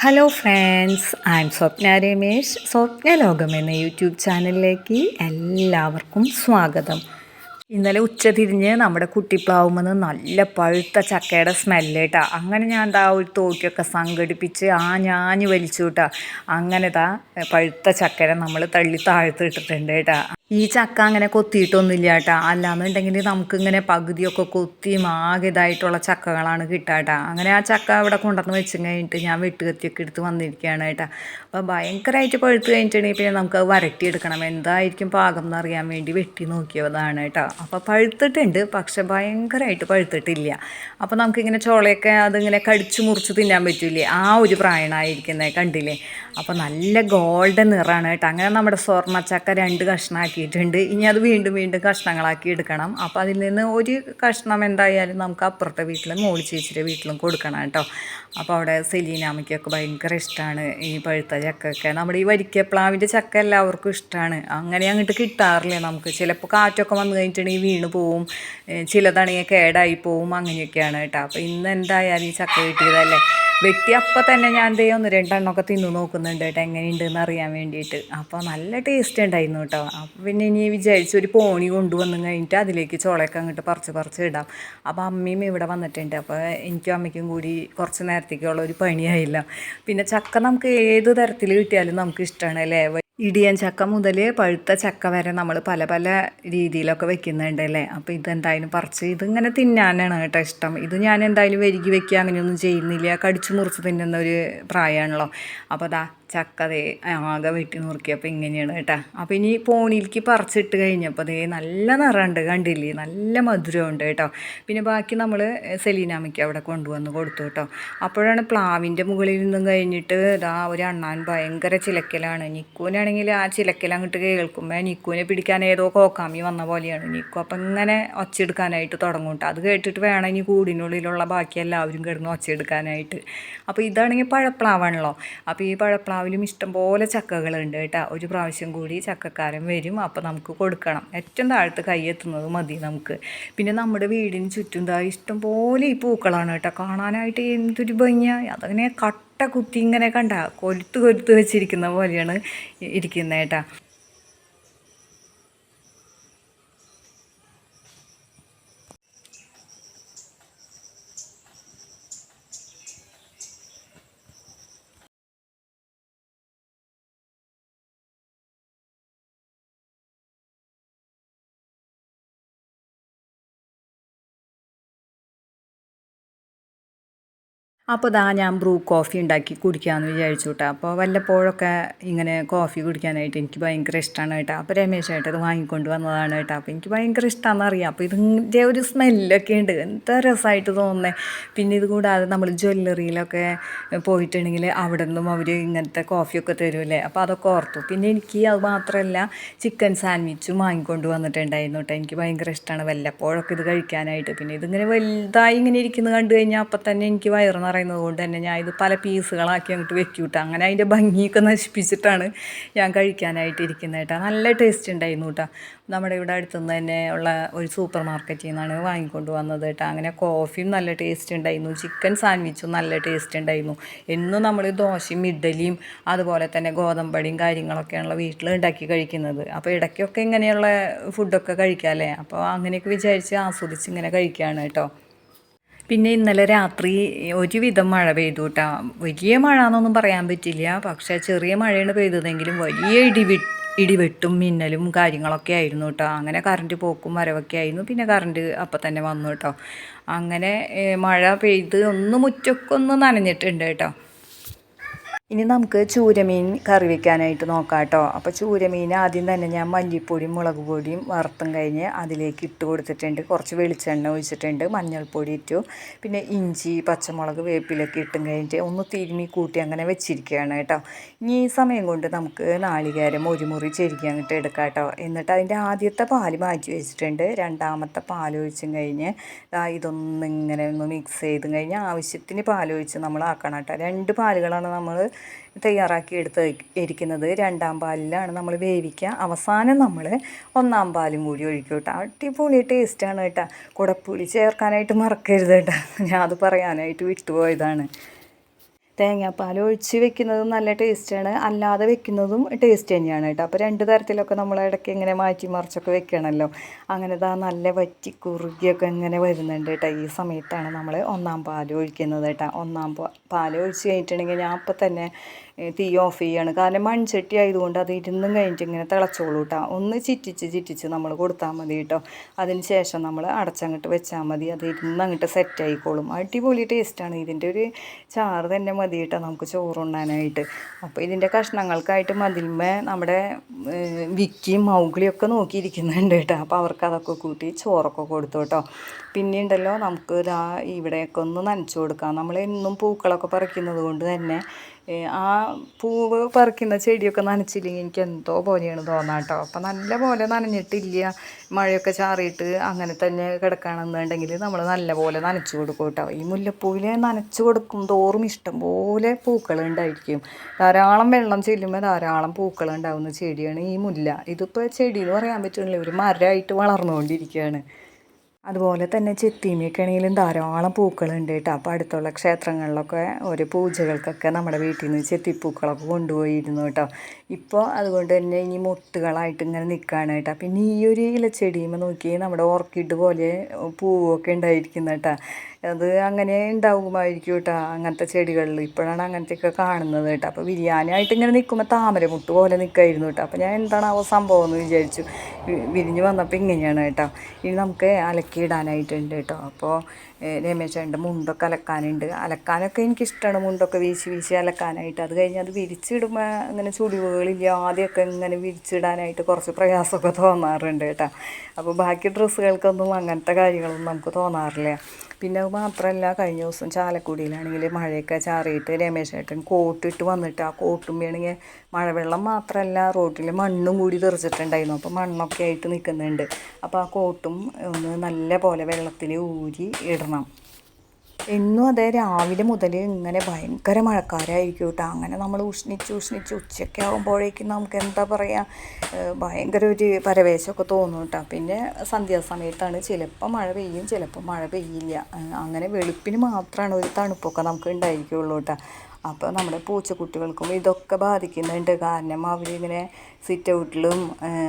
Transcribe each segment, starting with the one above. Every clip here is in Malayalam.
Hello friends I am Swapna Ramesh Swapna ലോകം എന്ന യൂട്യൂബ് ചാനലിലേക്ക് എല്ലാവർക്കും സ്വാഗതം. ഇന്നലെ ഉച്ച തിരിഞ്ഞ് നമ്മുടെ കുട്ടിപ്ലാവുമെന്ന് നല്ല പഴുത്ത ചക്കയുടെ സ്മെല്ല് കേട്ടാ അങ്ങനെ ഞാൻ എന്താ ഒരു തോട്ടിയൊക്കെ സംഘടിപ്പിച്ച് ആ ഞാഞ്ഞ് വലിച്ചു കേട്ടാ അങ്ങനെ ദാ പഴുത്ത ചക്കര നമ്മൾ തള്ളി താഴ്ത്തിട്ടിട്ടുണ്ട് കേട്ടാ ഈ ചക്ക അങ്ങനെ കൊത്തിയിട്ടൊന്നുമില്ല കേട്ടോ. അല്ലാന്നുണ്ടെങ്കിൽ നമുക്കിങ്ങനെ പകുതിയൊക്കെ കൊത്തിയും ആകെ ഇതായിട്ടുള്ള ചക്കകളാണ് കേട്ടോ. അങ്ങനെ ആ ചക്ക അവിടെ കൊണ്ടുവന്ന് വെച്ച് കഴിഞ്ഞിട്ട് ഞാൻ വെട്ടുകത്തിയൊക്കെ എടുത്ത് വന്നിരിക്കുകയാണ് കേട്ടോ. അപ്പോൾ ഭയങ്കരമായിട്ട് പഴുത്ത് കഴിഞ്ഞിട്ടുണ്ടെങ്കിൽ പിന്നെ നമുക്ക് അത് വരട്ടിയെടുക്കണം. എന്തായിരിക്കും പാകം എന്നറിയാൻ വേണ്ടി വെട്ടി നോക്കിയതാണ് കേട്ടോ. അപ്പോൾ പഴുത്തിട്ടുണ്ട് പക്ഷെ ഭയങ്കരമായിട്ട് പഴുത്തിട്ടില്ല. അപ്പോൾ നമുക്കിങ്ങനെ ചോളയൊക്കെ അതിങ്ങനെ കടിച്ചു മുറിച്ച് തിന്നാൻ പറ്റില്ലേ? ആ ഒരു പ്രായണമായിരിക്കുന്നത് കണ്ടില്ലേ? അപ്പോൾ നല്ല ഗോൾഡൻ നിറമാണ് കേട്ടോ. അങ്ങനെ നമ്മുടെ സ്വർണച്ചക്ക രണ്ട് കഷ്ണമാക്കിയിട്ടുണ്ട് ഇനി അത് വീണ്ടും വീണ്ടും കഷ്ണങ്ങളാക്കി എടുക്കണം. അപ്പോൾ അതിൽ നിന്ന് ഒരു കഷ്ണം എന്തായാലും നമുക്ക് അപ്പുറത്തെ വീട്ടിലും മോളി ചേച്ചിയുടെ വീട്ടിലും കൊടുക്കണം കേട്ടോ. അപ്പോൾ അവിടെ സെലീനാമയ്ക്കൊക്കെ ഭയങ്കര ഇഷ്ടമാണ് ഈ പഴുത്ത ചക്കയൊക്കെ. നമ്മുടെ ഈ വരിക്കപ്ലാവിന്റെ ചക്ക എല്ലാവർക്കും ഇഷ്ടമാണ് അങ്ങനെ അങ്ങോട്ട് കിട്ടാറില്ല നമുക്ക്. ചിലപ്പോൾ കാറ്റൊക്കെ വന്നു കഴിഞ്ഞിട്ടുണ്ടെങ്കിൽ വീണ് പോവും. ചിലതാണെങ്കിൽ കേടായി പോവും. അങ്ങനെയൊക്കെയാണ് കേട്ടോ. അപ്പോൾ ഇന്ന് എന്തായാലും ഈ ചക്ക കിട്ടിയതല്ലേ? വെട്ടി അപ്പം തന്നെ ഞാൻ എന്ത് ഒന്ന് രണ്ടെണ്ണമൊക്കെ തിന്നു നോക്കുന്നുണ്ട് കേട്ടോ എങ്ങനെയുണ്ടെന്ന് അറിയാൻ വേണ്ടിയിട്ട്. അപ്പോൾ നല്ല ടേസ്റ്റ് ഉണ്ടായിരുന്നു കേട്ടോ. അപ്പോൾ പിന്നെ ഇനി വിചാരിച്ചു ഒരു പോണി കൊണ്ടുവന്നു കഴിഞ്ഞിട്ട് അതിലേക്ക് ചോളയൊക്കെ അങ്ങോട്ട് പറിച്ച് പറിച്ച് ഇടാം. അപ്പോൾ അമ്മയും ഇവിടെ വന്നിട്ടുണ്ട്. അപ്പോൾ എനിക്കും അമ്മയ്ക്കും കൂടി കുറച്ച് നേരത്തേക്കുള്ള ഒരു പണിയായില്ല. പിന്നെ ചക്ക നമുക്ക് ഏത് തരത്തിൽ കിട്ടിയാലും നമുക്ക് ഇഷ്ടമാണ് അല്ലേ? ഇടിയൻ ചക്ക മുതൽ പഴുത്ത ചക്ക വരെ നമ്മൾ പല പല രീതിയിലൊക്കെ വെക്കുന്നുണ്ട് അല്ലേ അപ്പോൾ ഇതെന്തായാലും പറിച്ച് ഇതിങ്ങനെ തിന്നാനാണ് കേട്ടോ ഇഷ്ടം. ഇത് ഞാൻ എന്തായാലും വരികി വെക്കുക അങ്ങനെയൊന്നും ചെയ്യുന്നില്ല. കടിച്ചു മുറിച്ച് തിന്നുന്ന ഒരു പ്രായമാണല്ലോ. അപ്പോൾ അതാ ചക്ക ദേ ആകെ വെട്ടി നുറുക്കിയപ്പോൾ ഇങ്ങനെയാണ് കേട്ടോ. അപ്പോൾ ഇനി പോണിയിലേക്ക് പറിച്ചിട്ട് കഴിഞ്ഞപ്പോൾ അതേ നല്ല നിറമുണ്ട് കണ്ടില്ലേ? നല്ല മധുരമുണ്ട് കേട്ടോ. പിന്നെ ബാക്കി നമ്മൾ സെലീനാമയ്ക്ക് അവിടെ കൊണ്ടുവന്ന് കൊടുത്തു കേട്ടോ. അപ്പോഴാണ് പ്ലാവിന്റെ മുകളിൽ നിന്നും കഴിഞ്ഞിട്ട് ഇതാ ഒരു അണ്ണാൻ ഭയങ്കര ചിലക്കലാണ്. നിക്കൂനാണെങ്കിൽ ആ ചിലക്കൽ അങ്ങോട്ട് കേൾക്കുമ്പോൾ നിക്കൂനെ പിടിക്കാൻ ഏതോ കോക്കാമി വന്ന പോലെയാണ്. നിക്കു അപ്പം ഇങ്ങനെ ഒച്ചെടുക്കാനായിട്ട് തുടങ്ങും കേട്ടോ. അത് കേട്ടിട്ട് വേണം ഇനി കൂടിനുള്ളിലുള്ള ബാക്കി എല്ലാവരും കിടന്ന് ഒച്ചെടുക്കാനായിട്ട് അപ്പോൾ ഇതാണെങ്കിൽ പഴപ്ലാവാണല്ലോ. അപ്പോൾ ഈ പഴപ്ലാവ് പ്ലാവിലും ഇഷ്ടംപോലെ ചക്കകളുണ്ട് കേട്ടോ. ഒരു പ്രാവശ്യം കൂടി ചക്കക്കാരൻ വരും അപ്പോൾ നമുക്ക് കൊടുക്കണം. ഏറ്റവും താഴത്ത് കൈ എത്തുന്നത് മതി നമുക്ക്. പിന്നെ നമ്മുടെ വീടിന് ചുറ്റും ഇതാ ഇഷ്ടംപോലെ ഈ പൂക്കളാണ് കേട്ടോ. കാണാനായിട്ട് എന്തൊരു ഭംഗിയാണ് അതങ്ങനെ കട്ട കുത്തി ഇങ്ങനെ കണ്ട കൊലുത്ത് കൊലുത്ത് വെച്ചിരിക്കുന്ന പോലെയാണ് ഇരിക്കുന്നത് കേട്ടോ. അപ്പോൾ ദാ ഞാൻ ബ്രൂ കോഫി ഉണ്ടാക്കി കുടിക്കാമെന്ന് വിചാരിച്ചു കേട്ടോ അപ്പോൾ വല്ലപ്പോഴൊക്കെ ഇങ്ങനെ കോഫി കുടിക്കാനായിട്ട് എനിക്ക് ഭയങ്കര ഇഷ്ടമാണ് കേട്ടോ. അപ്പോൾ രമേശായിട്ട് അത് വാങ്ങിക്കൊണ്ട് വന്നതാണ് കേട്ടോ. അപ്പോൾ എനിക്ക് ഭയങ്കര ഇഷ്ടമാണെന്ന് അറിയാം അപ്പോൾ ഇതിന്റെ ഒരു സ്മെല്ലൊക്കെ ഉണ്ട്. എന്താ രസമായിട്ട് തോന്നുന്നത് പിന്നെ ഇത് കൂടാതെ നമ്മൾ ജ്വല്ലറിയിലൊക്കെ പോയിട്ടുണ്ടെങ്കിൽ അവിടെ നിന്നും അവർ ഇങ്ങനത്തെ കോഫിയൊക്കെ തരുമല്ലേ അപ്പോൾ അതൊക്കെ ഓർത്തു. പിന്നെ എനിക്ക് അത് മാത്രമല്ല ചിക്കൻ സാൻഡ്വിച്ചും വാങ്ങിക്കൊണ്ട് വന്നിട്ടുണ്ടായിരുന്നു കേട്ടോ. എനിക്ക് ഭയങ്കര ഇഷ്ടമാണ് വല്ലപ്പോഴൊക്കെ ഇത് കഴിക്കാനായിട്ട്. പിന്നെ ഇതിങ്ങനെ വലുതായി ഇങ്ങനെ ഇരിക്കുന്നത് കണ്ടു കഴിഞ്ഞാൽ അപ്പം തന്നെ എനിക്ക് വയറ് പറയുന്നത് കൊണ്ട് തന്നെ ഞാൻ ഇത് പല പീസുകളാക്കി അങ്ങോട്ട് വെക്കൂട്ടോ അങ്ങനെ അതിന്റെ ഭംഗിയൊക്കെ നശിപ്പിച്ചിട്ടാണ് ഞാൻ കഴിക്കാനായിട്ട് ഇരിക്കുന്നത് കേട്ടോ. നല്ല ടേസ്റ്റ് ഉണ്ടായിരുന്നു കേട്ടോ. നമ്മുടെ ഇവിടെ അടുത്തുനിന്ന് തന്നെ ഉള്ള ഒരു സൂപ്പർ മാർക്കറ്റിൽ നിന്നാണ് വാങ്ങിക്കൊണ്ട് വന്നത് കേട്ടോ. അങ്ങനെ കോഫിയും നല്ല ടേസ്റ്റ് ഉണ്ടായിരുന്നു. ചിക്കൻ സാൻഡ്വിച്ചും നല്ല ടേസ്റ്റ് ഉണ്ടായിരുന്നു. എന്നും നമ്മൾ ദോശയും ഇഡ്ഡലിയും അതുപോലെ തന്നെ ഗോതമ്പടിയും കാര്യങ്ങളൊക്കെയാണല്ലോ വീട്ടിൽ ഉണ്ടാക്കി കഴിക്കുന്നത്. അപ്പോൾ ഇടയ്ക്കൊക്കെ ഇങ്ങനെയുള്ള ഫുഡൊക്കെ കഴിക്കാം അല്ലേ? അപ്പോൾ അങ്ങനെയൊക്കെ വിചാരിച്ച് ആസ്വദിച്ച് ഇങ്ങനെ കഴിക്കുകയാണ് കേട്ടോ. പിന്നെ ഇന്നലെ രാത്രി ഒരുവിധം മഴ പെയ്തു കേട്ടോ വലിയ മഴ എന്നൊന്നും പറയാൻ പറ്റില്ല. പക്ഷേ ചെറിയ മഴയാണ് പെയ്തതെങ്കിലും വലിയ ഇടിവി ഇടിവെട്ടും മിന്നലും കാര്യങ്ങളൊക്കെ ആയിരുന്നു കേട്ടോ അങ്ങനെ കറണ്ട് പോക്കും വരവൊക്കെ ആയിരുന്നു. പിന്നെ കറണ്ട് അപ്പം തന്നെ വന്നു കേട്ടോ അങ്ങനെ മഴ പെയ്ത് ഒന്ന് മുറ്റൊക്കെ ഒന്ന് നനഞ്ഞിട്ടുണ്ട് കേട്ടോ. ഇനി നമുക്ക് ചൂരമീൻ കറി വെക്കാനായിട്ട് നോക്കാം കേട്ടോ. അപ്പോൾ ചൂരമീൻ ആദ്യം തന്നെ ഞാൻ മല്ലിപ്പൊടിയും മുളക് പൊടിയും വറുത്തും കഴിഞ്ഞ് അതിലേക്ക് ഇട്ട് കൊടുത്തിട്ടുണ്ട്. കുറച്ച് വെളിച്ചെണ്ണ ഒഴിച്ചിട്ടുണ്ട്. മഞ്ഞൾപ്പൊടി ഇട്ടു. പിന്നെ ഇഞ്ചി പച്ചമുളക് വേപ്പിലൊക്കെ ഇട്ടും കഴിഞ്ഞിട്ട് ഒന്ന് തിരുമി കൂട്ടി അങ്ങനെ വെച്ചിരിക്കുകയാണ് കേട്ടോ. ഇനി ഈ സമയം കൊണ്ട് നമുക്ക് നാളികേരം ഒരു മുറി ചെരുക്കി അങ്ങോട്ട് എടുക്കാം കേട്ടോ. എന്നിട്ട് അതിന്റെ ആദ്യത്തെ പാൽ മാറ്റി വെച്ചിട്ടുണ്ട്. രണ്ടാമത്തെ പാൽ ഒഴിച്ചും കഴിഞ്ഞ് ഇതൊന്നിങ്ങനെ ഒന്ന് മിക്സ് ചെയ്തും കഴിഞ്ഞ് ആവശ്യത്തിന് പാൽ ഒഴിച്ച് നമ്മൾ ആക്കണം കേട്ടോ. രണ്ട് പാലുകളാണ് നമ്മൾ തയ്യാറാക്കി എടുത്ത് ഇരിക്കുന്നത് രണ്ടാം പാലിലാണ്. നമ്മൾ വേവിക്കുക. അവസാനം നമ്മൾ ഒന്നാം പാലും കൂടി ഒഴിക്കും കേട്ടോ. അടിപൊളി ടേസ്റ്റാണ് കേട്ടോ. കുടപ്പുളി ചേർക്കാനായിട്ട് മറക്കരുത് കേട്ടോ. ഞാൻ അത് പറയാനായിട്ട് വിട്ടുപോയതാണ്. തേങ്ങാപ്പാൽ ഒഴിച്ച് വെക്കുന്നതും നല്ല ടേസ്റ്റാണ് അല്ലാതെ വെക്കുന്നതും ടേസ്റ്റ് തന്നെയാണ് കേട്ടോ. അപ്പോൾ രണ്ട് തരത്തിലൊക്കെ നമ്മൾ ഇടയ്ക്ക് ഇങ്ങനെ മാറ്റി മറിച്ചൊക്കെ വെക്കണമല്ലോ അങ്ങനെ ഇതാ നല്ല വറ്റി കുറുകിയൊക്കെ ഇങ്ങനെ വരുന്നുണ്ട് കേട്ടോ. ഈ സമയത്താണ് നമ്മൾ ഒന്നാം പാൽ ഒഴിക്കുന്നത് കേട്ടോ. ഒന്നാം പാൽ ഒഴിച്ച് കഴിഞ്ഞിട്ടുണ്ടെങ്കിൽ ഞാൻ അപ്പം തന്നെ തീ ഓഫ് ചെയ്യാണ്. കാരണം മൺചട്ടി ആയതുകൊണ്ട് അത് ഇരുന്നും കഴിഞ്ഞിട്ട് ഇങ്ങനെ തിളച്ചോളൂ കേട്ടോ ഒന്ന് ചിറ്റിച്ച് ചിറ്റിച്ച് നമ്മൾ കൊടുത്താൽ മതി കേട്ടോ അതിന് ശേഷം നമ്മൾ അടച്ചങ്ങോട്ട് വെച്ചാൽ മതി. അത് ഇരുന്ന് അങ്ങോട്ട് സെറ്റ് ആയിക്കോളും. അടിപൊളി ടേസ്റ്റാണ് ഇതിന്റെ ഒരു ചാറ് തന്നെ മതി കേട്ടോ നമുക്ക് ചോറുണ്ണാനായിട്ട്. അപ്പോൾ ഇതിന്റെ കഷ്ണങ്ങൾക്കായിട്ട് മതിൽമേ നമ്മുടെ വിക്കിയും മൗഗ്ലിയൊക്കെ നോക്കിയിരിക്കുന്നുണ്ട് കേട്ടോ അപ്പോൾ അവർക്ക് അതൊക്കെ കൂട്ടി ചോറൊക്കെ കൊടുത്തു കേട്ടോ പിന്നെ ഉണ്ടല്ലോ നമുക്ക് ഇതാ ഇവിടെയൊക്കെ ഒന്ന് നനച്ചു കൊടുക്കാം. നമ്മൾ എന്നും പൂക്കളൊക്കെ പറിക്കുന്നത് കൊണ്ട് തന്നെ ആ പൂവ് പറിക്കുന്ന ചെടിയൊക്കെ നനച്ചില്ലെങ്കിൽ എനിക്ക് എന്തോ പോലെയാണ് തോന്നാം കേട്ടോ അപ്പം നല്ല പോലെ നനഞ്ഞിട്ടില്ല മഴയൊക്കെ ചാറിയിട്ട് അങ്ങനെ തന്നെ കിടക്കുകയാണെന്നുണ്ടെങ്കിൽ നമ്മൾ നല്ല പോലെ നനച്ചു കൊടുക്കും കേട്ടോ. ഈ മുല്ലപ്പൂവിൽ നനച്ചു കൊടുക്കും തോറും ഇഷ്ടംപോലെ പൂക്കൾ ഉണ്ടായിരിക്കും. ധാരാളം വെള്ളം ചെല്ലുമ്പോൾ ധാരാളം പൂക്കൾ ഉണ്ടാവുന്ന ചെടിയാണ് ഈ മുല്ല. ഇതിപ്പോൾ ചെടി എന്ന് പറയാൻ പറ്റുന്നില്ല ഒരു മരമായിട്ട് വളർന്നുകൊണ്ടിരിക്കുകയാണ്. അതുപോലെ തന്നെ ചെത്തീമിയൊക്കെയാണെങ്കിലും ധാരാളം പൂക്കളുണ്ട് കേട്ടോ. അപ്പോൾ അടുത്തുള്ള ക്ഷേത്രങ്ങളിലൊക്കെ ഒരു പൂജകൾക്കൊക്കെ നമ്മുടെ വീട്ടിൽ നിന്ന് ചെത്തിപ്പൂക്കളൊക്കെ കൊണ്ടുപോയിരുന്നു കേട്ടോ. ഇപ്പോൾ അതുകൊണ്ട് തന്നെ ഇനി മൊട്ടുകളായിട്ട് ഇങ്ങനെ നിൽക്കുകയാണ് കേട്ടോ. പിന്നെ ഈ ഒരു ഇലച്ചെടിയുമ്പോൾ നോക്കി നമ്മുടെ ഓർക്കിഡ് പോലെ പൂവൊക്കെ ഉണ്ടായിരിക്കുന്ന കേട്ടോ. അത് അങ്ങനെ ഉണ്ടാകുമായിരിക്കും കേട്ടോ അങ്ങനത്തെ ചെടികളിൽ. ഇപ്പോഴാണ് അങ്ങനത്തെയൊക്കെ കാണുന്നത് കേട്ടോ. അപ്പോൾ വിരിയാനായിട്ട് ഇങ്ങനെ നിൽക്കുമ്പോൾ താമര മുട്ട് പോലെ നിൽക്കായിരുന്നു കേട്ടോ. അപ്പോൾ ഞാൻ എന്താണാവോ സംഭവം എന്ന് വിചാരിച്ചു. വിരിഞ്ഞ് വന്നപ്പോൾ ഇങ്ങനെയാണ് കേട്ടോ. ഇനി നമുക്ക് അലക്കിയിടാനായിട്ടുണ്ട് കേട്ടോ. അപ്പോൾ രമേശേന്റെ മുണ്ടൊക്കെ അലക്കാനുണ്ട്. അലക്കാനൊക്കെ എനിക്കിഷ്ടമാണ് മുണ്ടൊക്കെ വീശി വീശി അലക്കാനായിട്ട്. അത് കഴിഞ്ഞ് അത് വിരിച്ചിടുമ്പോൾ അങ്ങനെ ഇങ്ങനെ ചുളിവുകളില്ലാതെയൊക്കെ ഇങ്ങനെ വിരിച്ചിടാനായിട്ട് കുറച്ച് പ്രയാസമൊക്കെ തോന്നാറുണ്ട് കേട്ടോ. അപ്പോൾ ബാക്കി ഡ്രസ്സുകൾക്കൊന്നും അങ്ങനത്തെ കാര്യങ്ങളൊന്നും നമുക്ക് തോന്നാറില്ല. പിന്നെ അത് മാത്രമല്ല കഴിഞ്ഞ ദിവസം ചാലക്കുടിയിലാണെങ്കിൽ മഴയൊക്കെ ചാറിയിട്ട് രമേശേട്ടൻ കോട്ടിട്ട് വന്നിട്ട് ആ കോട്ടും വേണമെങ്കിൽ മഴവെള്ളം മാത്രമല്ല റോഡിൽ മണ്ണും കൂടി തെറിച്ചിട്ടുണ്ടായിരുന്നു. അപ്പോൾ മണ്ണൊക്കെ ആയിട്ട് നിൽക്കുന്നുണ്ട് അപ്പോൾ ആ കോട്ടും ഒന്ന് നല്ല പോലെ വെള്ളത്തിൽ ഊരി ഇടണം. എന്നും അതേ രാവിലെ മുതൽ ഇങ്ങനെ ഭയങ്കര മഴക്കാരായിരിക്കും കേട്ടോ. അങ്ങനെ നമ്മൾ ഉഷ്ണിച്ച് ഉഷ്ണിച്ച് ഉച്ചയൊക്കെ ആകുമ്പോഴേക്കും നമുക്ക് എന്താ പറയുക ഭയങ്കര ഒരു പരവേശമൊക്കെ തോന്നും കേട്ടോ. പിന്നെ സന്ധ്യാസമയത്താണ് ചിലപ്പോൾ മഴ പെയ്യും ചിലപ്പോൾ മഴ പെയ്യില്ല. അങ്ങനെ വെളുപ്പിന് മാത്രമാണ് ഒരു തണുപ്പൊക്കെ നമുക്ക് ഉണ്ടായിരിക്കുള്ളൂ കേട്ടോ. അപ്പോൾ നമ്മുടെ പൂച്ചക്കുട്ടികൾക്കും ഇതൊക്കെ ബാധിക്കുന്നുണ്ട് കാരണം അവരിങ്ങനെ സിറ്റ് ഔട്ടിലും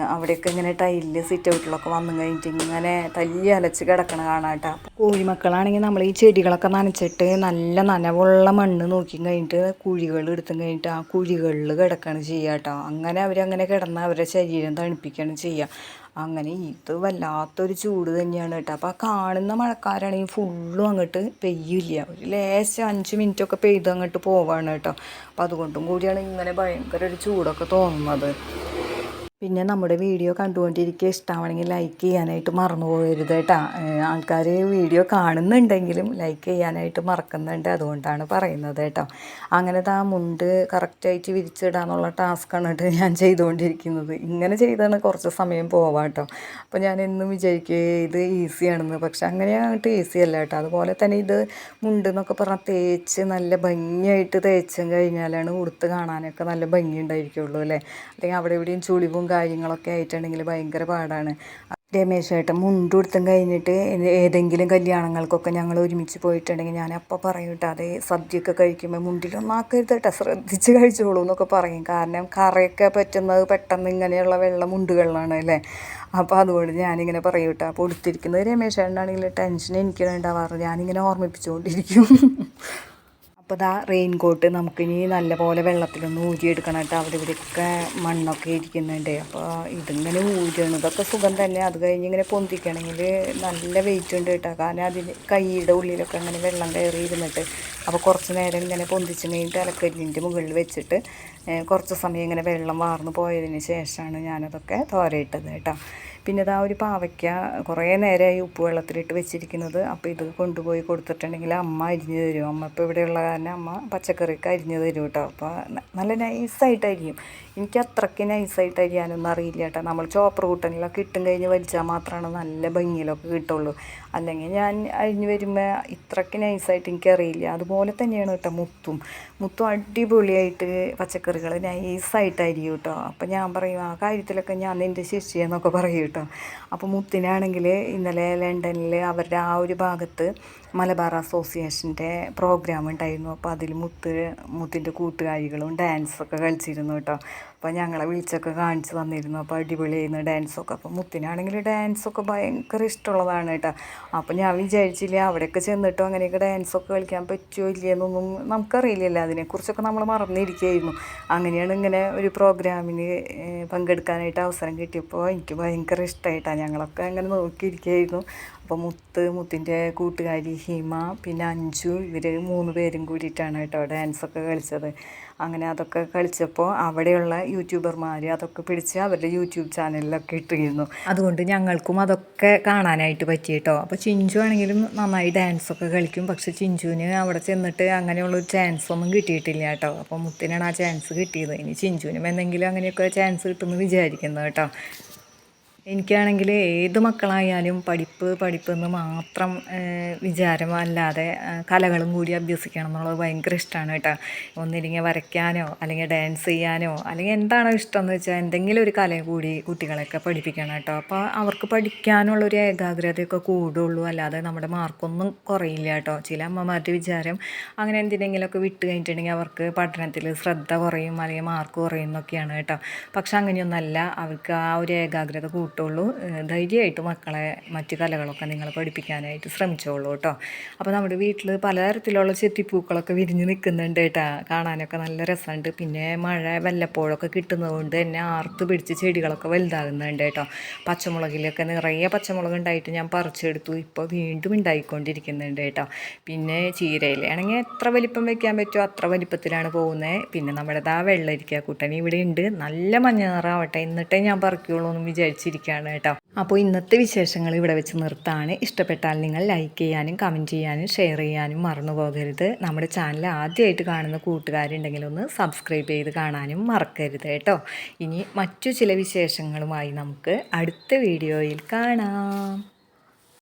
അവിടെയൊക്കെ ഇങ്ങനെ ടൈലിൽ സിറ്റ് ഔട്ടിലൊക്കെ വന്നു കഴിഞ്ഞിട്ട് ഇങ്ങനെ തല്ലി അലച്ച് കിടക്കണ കാണാട്ടോ. കോഴിമക്കളാണെങ്കിൽ നമ്മൾ ഈ ചെടികളൊക്കെ നനച്ചിട്ട് നല്ല നനവുള്ള മണ്ണ് നോക്കി കഴിഞ്ഞിട്ട് കുഴികൾ എടുത്തും കഴിഞ്ഞിട്ട് ആ കുഴികളിൽ കിടക്കുകയാണ് ചെയ്യുക കേട്ടോ അങ്ങനെ അവരങ്ങനെ കിടന്ന് അവരുടെ ശരീരം തണുപ്പിക്കുകയാണ് ചെയ്യുക അങ്ങനെ ഇത് വല്ലാത്തൊരു ചൂട് തന്നെയാണ് കേട്ടോ. അപ്പോൾ ആ കാണുന്ന മഴക്കാരാണെങ്കിൽ ഫുള്ളും അങ്ങോട്ട് പെയ്യില്ല. ഒരു ലേശം അഞ്ച് മിനിറ്റൊക്കെ പെയ്ത് അങ്ങോട്ട് പോവാണ് കേട്ടോ. അപ്പോൾ അതുകൊണ്ടും കൂടിയാണ് ഇങ്ങനെ ഭയങ്കര ഒരു ചൂടൊക്കെ തോന്നുന്നത്. പിന്നെ നമ്മുടെ വീഡിയോ കണ്ടുകൊണ്ടിരിക്കുക ഇഷ്ടമാണെങ്കിൽ ലൈക്ക് ചെയ്യാനായിട്ട് മറന്നു പോകരുത് കേട്ടോ ആൾക്കാർ വീഡിയോ കാണുന്നുണ്ടെങ്കിലും ലൈക്ക് ചെയ്യാനായിട്ട് മറക്കുന്നുണ്ട് അതുകൊണ്ടാണ് പറയുന്നത് കേട്ടോ. അങ്ങനെ ആ മുണ്ട് കറക്റ്റായിട്ട് വിരിച്ചിടാന്നുള്ള ടാസ്ക്കാണ് കേട്ടോ ഞാൻ ചെയ്തുകൊണ്ടിരിക്കുന്നത്. ഇങ്ങനെ ചെയ്താണ് കുറച്ച് സമയം പോവാം കേട്ടോ. അപ്പോൾ ഞാൻ എന്നും വിചാരിക്കുക ഇത് ഈസിയാണെന്ന് പക്ഷെ അങ്ങനെ അങ്ങോട്ട് ഈസി അല്ല കേട്ടോ. അതുപോലെ തന്നെ ഇത് മുണ്ട് എന്നൊക്കെ പറഞ്ഞാൽ തേച്ച് നല്ല ഭംഗിയായിട്ട് തേച്ചും കഴിഞ്ഞാലാണ് ഉടുത്ത് കാണാനൊക്കെ നല്ല ഭംഗി ഉണ്ടായിരിക്കുള്ളൂ അല്ലേ? അല്ലെങ്കിൽ അവിടെ എവിടെയും ചുളിവും കാര്യങ്ങളൊക്കെ ആയിട്ടുണ്ടെങ്കിൽ ഭയങ്കര പാടാണ്. രമേശ് ഏട്ടൻ മുണ്ട് കൊടുത്തും കഴിഞ്ഞിട്ട് ഏതെങ്കിലും കല്യാണങ്ങൾക്കൊക്കെ ഞങ്ങൾ ഒരുമിച്ച് പോയിട്ടുണ്ടെങ്കിൽ ഞാൻ അപ്പം പറയും കേട്ടോ അതേ സദ്യയൊക്കെ കഴിക്കുമ്പോൾ മുണ്ടിലൊന്നും ആക്കരുത് കേട്ടോ ശ്രദ്ധിച്ച് കഴിച്ചോളൂ എന്നൊക്കെ പറയും. കാരണം കറയൊക്കെ പറ്റുന്നത് പെട്ടെന്ന് ഇങ്ങനെയുള്ള വെള്ള മുണ്ടുകളിലാണ് അല്ലേ? അപ്പോൾ അതുകൊണ്ട് ഞാനിങ്ങനെ പറയും കേട്ടോ അപ്പോൾ ഉടുത്തിരിക്കുന്നത് രമേശ് ഏട്ടനാണെങ്കിൽ ടെൻഷൻ എനിക്കാണ് ഉണ്ടാവാറ് ഞാനിങ്ങനെ ഓർമ്മിപ്പിച്ചുകൊണ്ടിരിക്കും അപ്പോൾ ആ റെയിൻ കോട്ട് നമുക്കിനി നല്ലപോലെ വെള്ളത്തിലൊന്ന് ഊരിയെടുക്കണം കേട്ടോ. അവിടെ ഇവിടെയൊക്കെ മണ്ണൊക്കെ ഇരിക്കുന്നുണ്ട്. അപ്പോൾ ഇതിങ്ങനെ ഊരണം ഇതൊക്കെ സുഖം തന്നെ. അത് കഴിഞ്ഞ് ഇങ്ങനെ പൊന്തിക്കണമെങ്കിൽ നല്ല വെയിറ്റ് ഉണ്ട് കേട്ടോ. കാരണം അതിന് കൈയുടെ ഉള്ളിലൊക്കെ അങ്ങനെ വെള്ളം കയറി ഇരുന്നിട്ട് അപ്പോൾ കുറച്ച് നേരം ഇങ്ങനെ പൊന്തിച്ച് കഴിഞ്ഞിട്ട് അലക്കല്ലിന്റെ മുകളിൽ വെച്ചിട്ട് കുറച്ച് സമയം ഇങ്ങനെ വെള്ളം വാർന്നു പോയതിന് ശേഷമാണ് ഞാനതൊക്കെ തോരയിട്ടത് കേട്ടോ. പിന്നെ ഇതാ ഒരു പാവയ്ക്ക കുറേ നേരമായി ഉപ്പ് വെള്ളത്തിലിട്ട് വെച്ചിരിക്കുന്നത്. അപ്പോൾ ഇത് കൊണ്ടുപോയി കൊടുത്തിട്ടുണ്ടെങ്കിൽ അമ്മ അരിഞ്ഞ് തരും. അമ്മ ഇപ്പോൾ ഇവിടെയുള്ള കാരണം അമ്മ പച്ചക്കറിക്ക് അരിഞ്ഞ് തരും കേട്ടോ. അപ്പോൾ നല്ല നൈസായിട്ട് അരിയും എനിക്ക് അത്രയ്ക്ക് നൈസായിട്ട് അരിയാനൊന്നും അറിയില്ല കേട്ടോ. നമ്മൾ ചോപ്പർ കൂട്ടനിലൊക്കെ ഇട്ടും കഴിഞ്ഞ് വലിച്ചാൽ മാത്രമാണ് നല്ല ഭംഗിയിലൊക്കെ കിട്ടുള്ളൂ. അല്ലെങ്കിൽ ഞാൻ അരിഞ്ഞ് വരുമ്പോൾ ഇത്രയ്ക്ക് നൈസായിട്ട് എനിക്കറിയില്ല. അതുപോലെ തന്നെയാണ് കേട്ടോ മുത്തും. മുത്തും അടിപൊളിയായിട്ട് പച്ചക്കറികൾ നൈസായിട്ട് അരിയും കേട്ടോ. അപ്പം ഞാൻ പറയും ആ കാര്യത്തിലൊക്കെ ഞാൻ നിന്റെ ശിഷ്യെന്നൊക്കെ പറയും കേട്ടോ. അപ്പോൾ മുത്തിനാണെങ്കിൽ ഇന്നലെ ലണ്ടനിൽ അവരുടെ ആ ഒരു ഭാഗത്ത് മലബാർ അസോസിയേഷന്റെ പ്രോഗ്രാം ഉണ്ടായിരുന്നു. അപ്പോൾ അതിൽ മുത്ത് മുത്തിന്റെ കൂട്ടുകാരികളും ഡാൻസൊക്കെ കളിച്ചിരുന്നു കേട്ടോ. അപ്പോൾ ഞങ്ങളെ വിളിച്ചൊക്കെ കാണിച്ച് തന്നിരുന്നു. അപ്പോൾ അടിപൊളിയായിരുന്നു ഡാൻസൊക്കെ അപ്പോൾ മുത്തിനാണെങ്കിൽ ഡാൻസൊക്കെ ഭയങ്കര ഇഷ്ടമുള്ളതാണ് കേട്ടോ. അപ്പോൾ ഞാൻ വിചാരിച്ചില്ല അവിടെയൊക്കെ ചെന്നിട്ടും അങ്ങനെയൊക്കെ ഡാൻസൊക്കെ കളിക്കാൻ പറ്റുമോ ഇല്ലയെന്നൊന്നും നമുക്കറിയില്ലല്ലോ. അതിനെക്കുറിച്ചൊക്കെ നമ്മൾ മറന്നിരിക്കുകയായിരുന്നു. അങ്ങനെയാണ് ഇങ്ങനെ ഒരു പ്രോഗ്രാമിന് പങ്കെടുക്കാനായിട്ട് അവസരം കിട്ടിയപ്പോൾ എനിക്ക് ഭയങ്കര ഇഷ്ടമായിട്ടാണ് ഞങ്ങളൊക്കെ അങ്ങനെ നോക്കിയിരിക്കുകയായിരുന്നു. അപ്പോൾ മുത്ത് മുത്തിന്റെ കൂട്ടുകാരി ഹിമ പിന്നെ അഞ്ചു ഇവർ മൂന്ന് പേരും കൂടിയിട്ടാണ് കേട്ടോ ഡാൻസൊക്കെ കളിച്ചത്. അങ്ങനെ അതൊക്കെ കളിച്ചപ്പോൾ അവിടെയുള്ള യൂട്യൂബർമാർ അതൊക്കെ പിടിച്ച് അവരുടെ യൂട്യൂബ് ചാനലിലൊക്കെ ഇട്ടിരുന്നു. അതുകൊണ്ട് ഞങ്ങൾക്കും അതൊക്കെ കാണാനായിട്ട് പറ്റി കേട്ടോ. അപ്പോൾ ചിഞ്ചു ആണെങ്കിലും നന്നായി ഡാൻസൊക്കെ കളിക്കും. പക്ഷെ ചിഞ്ചുവിന് അവിടെ ചെന്നിട്ട് അങ്ങനെയുള്ളൊരു ചാൻസ് ഒന്നും കിട്ടിയിട്ടില്ല കേട്ടോ. അപ്പോൾ മുത്തിനാണ് ആ ചാൻസ് കിട്ടിയത്. ഇനി ചിഞ്ചുവിനും എന്തെങ്കിലും അങ്ങനെയൊക്കെ ചാൻസ് കിട്ടുമെന്ന് വിചാരിക്കുന്നു കേട്ടോ. എനിക്കാണെങ്കിൽ ഏത് മക്കളായാലും പഠിപ്പ് പഠിപ്പ് എന്ന് മാത്രം വിചാരമല്ലാതെ കലകളും കൂടി അഭ്യസിക്കണം എന്നുള്ളത് ഭയങ്കര ഇഷ്ടമാണ് കേട്ടോ. ഒന്നില്ലെങ്കിൽ വരയ്ക്കാനോ അല്ലെങ്കിൽ ഡാൻസ് ചെയ്യാനോ അല്ലെങ്കിൽ എന്താണോ ഇഷ്ടം എന്ന് വെച്ചാൽ എന്തെങ്കിലും ഒരു കല കൂടി കുട്ടികളെയൊക്കെ പഠിപ്പിക്കണം കേട്ടോ. അപ്പോൾ അവർക്ക് പഠിക്കാനുള്ളൊരു ഏകാഗ്രതയൊക്കെ കൂടുള്ളൂ. അല്ലാതെ നമ്മുടെ മാർക്കൊന്നും കുറയില്ല കേട്ടോ. ചില അമ്മമാരുടെ വിചാരം അങ്ങനെ എന്തിനെങ്കിലുമൊക്കെ വിട്ട് കഴിഞ്ഞിട്ടുണ്ടെങ്കിൽ അവർക്ക് പഠനത്തിൽ ശ്രദ്ധ കുറയും അല്ലെങ്കിൽ മാർക്ക് കുറയും എന്നൊക്കെയാണ് കേട്ടോ. പക്ഷെ അങ്ങനെയൊന്നല്ല അവർക്ക് ആ ഒരു ഏകാഗ്രത കൂട്ടുള്ളൂ ധൈര്യമായിട്ട് മക്കളെ മറ്റു കലകളൊക്കെ നിങ്ങൾ പഠിപ്പിക്കാനായിട്ട് ശ്രമിച്ചോളൂ കേട്ടോ. അപ്പോൾ നമ്മുടെ വീട്ടിൽ പലതരത്തിലുള്ള ചെത്തിപ്പൂക്കളൊക്കെ വിരിഞ്ഞ് നിൽക്കുന്നുണ്ട് കേട്ടോ. കാണാനൊക്കെ നല്ല രസമുണ്ട്. പിന്നെ മഴ വല്ലപ്പോഴൊക്കെ കിട്ടുന്നത് കൊണ്ട് തന്നെ ആർത്ത് പിടിച്ച് ചെടികളൊക്കെ വലുതാകുന്നുണ്ട് കേട്ടോ. പച്ചമുളകിലൊക്കെ നിറയെ പച്ചമുളക് ഉണ്ടായിട്ട് ഞാൻ പറിച്ചെടുത്തു. ഇപ്പോൾ വീണ്ടും ഉണ്ടായിക്കൊണ്ടിരിക്കുന്നുണ്ട് കേട്ടോ. പിന്നെ ചീരയിലാണെങ്കിൽ എത്ര വലിപ്പം വെക്കാൻ പറ്റുമോ അത്ര വലിപ്പത്തിലാണ് പോകുന്നത്. പിന്നെ നമ്മുടെ ദാ വെള്ളരിക്ക കൂട്ടൻ ഇവിടെ ഉണ്ട്. നല്ല മഞ്ഞ നിറാവട്ടെ എന്നിട്ടേ ഞാൻ പറിക്കുള്ളൂ എന്ന് വിചാരിച്ചിരിക്കുകയാണ് കേട്ടോ. അപ്പോൾ ഇന്നത്തെ വിശേഷങ്ങൾ ഇവിടെ വെച്ച് നിർത്താണ്. ഇഷ്ടപ്പെട്ടാൽ നിങ്ങൾ ലൈക്ക് ചെയ്യാനും കമന്റ് ചെയ്യാനും ഷെയർ ചെയ്യാനും മറന്നു പോകരുത്. നമ്മുടെ ചാനൽ ആദ്യമായിട്ട് കാണുന്ന കൂട്ടുകാരുണ്ടെങ്കിൽ ഒന്ന് സബ്സ്ക്രൈബ് ചെയ്ത് കാണാനും മറക്കരുത് കേട്ടോ. ഇനി മറ്റു ചില വിശേഷങ്ങളുമായി നമുക്ക് അടുത്ത വീഡിയോയിൽ കാണാം.